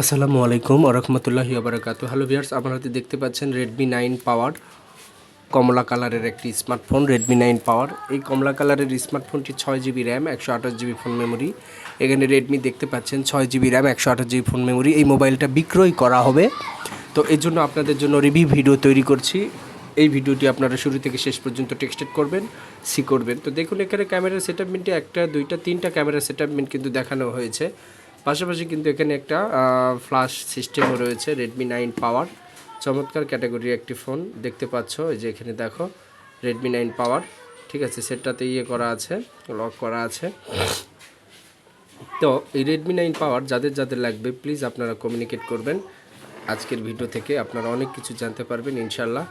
আসসালামু আলাইকুম আরহামতুল্লাহি আবরাকাত হ্যালো ভিয়ার্স আপনারা দেখতে পাচ্ছেন রেডমি নাইন পাওয়ার কমলা কালারের একটি স্মার্টফোন রেডমি নাইন পাওয়ার এই কমলা কালারের স্মার্টফোনটি ছয় জিবি র্যাম একশো আঠাশ জিবি ফোন মেমোরি এখানে রেডমি দেখতে পাচ্ছেন ছয় জিবি র্যাম একশো আঠাশ জিবি ফোন মেমোরি এই মোবাইলটা বিক্রয় করা হবে। তো এর জন্য আপনাদের জন্য রিভিউ ভিডিও তৈরি করছি। এই ভিডিওটি আপনারা শুরু থেকে শেষ পর্যন্ত টেক্সটেড করবেন সি করবেন। তো দেখুন, এখানে ক্যামেরা সেটআপমেন্টে একটা, দুইটা, তিনটা ক্যামেরা সেটআপমেন্ট কিন্তু দেখানো হয়েছে। পাশাপাশি কিন্তু এখানে একটা ফ্লাশ সিস্টেমও রয়েছে রেডমি নাইন পাওয়ার চমৎকার ক্যাটাগরির একটি ফোন দেখতে পাচ্ছ, এই যে এখানে দেখো রেডমি নাইন পাওয়ার ঠিক আছে, সেটটাতে ইয়ে করা আছে লক করা আছে। তো, এই রেডমি নাইন পাওয়ার যাদের যাদের লাগবে প্লিজ আপনারা কমিউনিকেট করবেন। আজকের ভিডিও থেকে আপনারা অনেক কিছু জানতে পারবেন ইনশাল্লাহ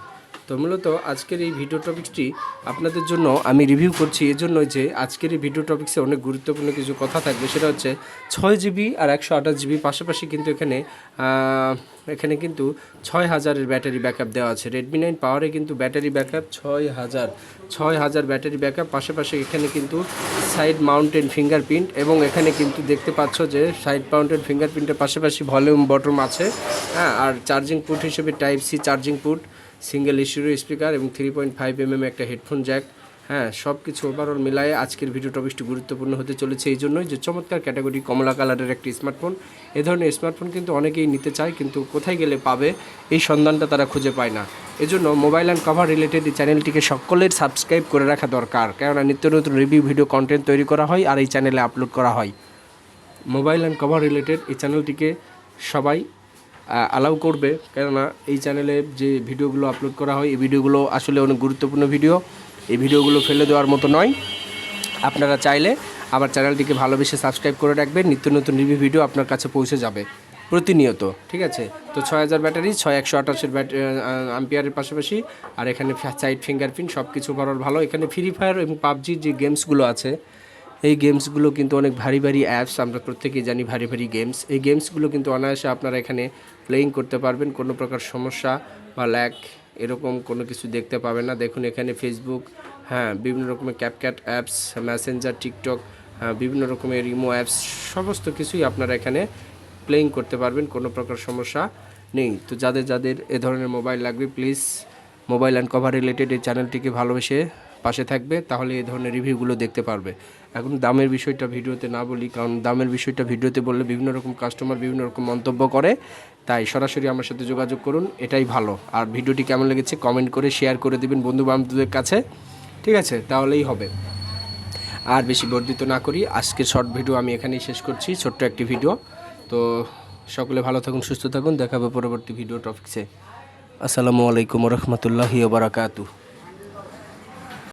তো মূলত আজকের এই ভিডিও টপিকসটি আপনাদের জন্য আমি রিভিউ করছি। এজন্য যে আজকের এই ভিডিও টপিক্সে অনেক গুরুত্বপূর্ণ কিছু কথা থাকবে। সেটা হচ্ছে ছয় জিবি আর একশো আঠাশ জিবি পাশাপাশি কিন্তু এখানে এখানে কিন্তু ছয় হাজারের ব্যাটারি ব্যাকআপ দেওয়া আছে। রেডমি নাইন পাওয়ারে কিন্তু ব্যাটারি ব্যাকআপ ছয় হাজার ছয় হাজার ব্যাটারি ব্যাকআপ পাশাপাশি এখানে কিন্তু সাইড মাউন্টেন ফিঙ্গারপ্রিন্ট এবং এখানে কিন্তু দেখতে পাচ্ছ যে সাইড মাউন্টেন ফিঙ্গারপ্রিন্টের পাশাপাশি ভলিউম বটম আছে। হ্যাঁ আর চার্জিং পুট হিসেবে type C charging port single ইস্যুর স্পিকার এবং থ্রি পয়েন্ট ফাইভ এমএম একটা হেডফোন জ্যাক হ্যাঁ সব কিছু ওভারঅল মিলায়ে আজকের ভিডিও টপিকটি গুরুত্বপূর্ণ হতে চলেছে এই জন্যই যে চমৎকার ক্যাটাগরি কমলা কালারের একটি স্মার্টফোন এ ধরনের স্মার্টফোন কিন্তু অনেকেই নিতে চায়, কিন্তু কোথায় গেলে পাবে এই সন্ধানটা তারা খুঁজে পায় না। এজন্য মোবাইল অ্যান্ড কভার রিলেটেড এই চ্যানেলটিকে সকলের সাবস্ক্রাইব করে রাখা দরকার, কেননা নিত্য নতুন রিভিউ ভিডিও কন্টেন্ট তৈরি করা হয় আর এই চ্যানেলে আপলোড করা হয়। মোবাইল অ্যান্ড কভার রিলেটেড এই চ্যানেলটিকে সবাই অ্যালাউ করবে। কেননা এই চ্যানেলে যে ভিডিওগুলো আপলোড করা হয়, এই ভিডিওগুলো আসলে অনেক গুরুত্বপূর্ণ ভিডিও। এই ভিডিওগুলো ফেলে দেওয়ার মতো নয়। আপনারা চাইলে আমার চ্যানেলটিকে ভালোবেসে সাবস্ক্রাইব করে রাখবেন। নিত্য নতুন রিভিউ ভিডিও আপনার কাছে পৌঁছে যাবে প্রতিনিয়ত, ঠিক আছে? তো ছয় হাজার ব্যাটারি ছয় একশো আঠাশের ব্যাট আম্পিয়ারের পাশাপাশি, আর এখানে সাইড ফিঙ্গারপ্রিন্ট সব কিছু বড় ভালো। এখানে ফ্রি ফায়ার এবং পাবজির যে গেমসগুলো আছে এই গেমসগুলো কিন্তু অনেক ভারী ভারী অ্যাপস আমরা প্রত্যেকেই জানি ভারী ভারী গেমস এই গেমসগুলো কিন্তু অনায়াসে আপনারা এখানে প্লেয়িং করতে পারবেন, কোনো প্রকার সমস্যা বা ল্যাক এরকম কোনো কিছু দেখতে পাবেন না। দেখুন এখানে ফেসবুক হ্যাঁ বিভিন্ন রকমের ক্যাপক্যাট অ্যাপস মেসেঞ্জার টিকটক বিভিন্ন রকমের ইমো অ্যাপস সমস্ত কিছুই আপনারা এখানে প্লেয়িং করতে পারবেন, কোনো প্রকার সমস্যা নেই। তো যাদের যাদের এ ধরনের মোবাইল লাগবে please mobile and cover related এই চ্যানেলটিকে ভালোবেসে পাশে থাকবে, তাহলে এই ধরনের রিভিউগুলো দেখতে পারবে। এখন দামের বিষয়টা ভিডিওতে না বলি, কারণ দামের বিষয়টা ভিডিওতে বললে বিভিন্ন রকম কাস্টমার বিভিন্ন রকম মন্তব্য করে। তাই সরাসরি আমার সাথে যোগাযোগ করুন, এটাই ভালো। আর ভিডিওটি কেমন লেগেছে কমেন্ট করে শেয়ার করে দিবেন বন্ধু বান্ধবদের কাছে। ঠিক আছে? তাহলেই হবে। আর বেশি বর্ধিত না করি, আজকের শর্ট ভিডিও আমি এখানেই শেষ করছি, ছোট্ট একটি ভিডিও তো সকলে ভালো থাকুন, সুস্থ থাকুন, দেখাবে পরবর্তী ভিডিও টপিক্সে আসসালামু আলাইকুম রহমতুল্লাহি বারাকাতু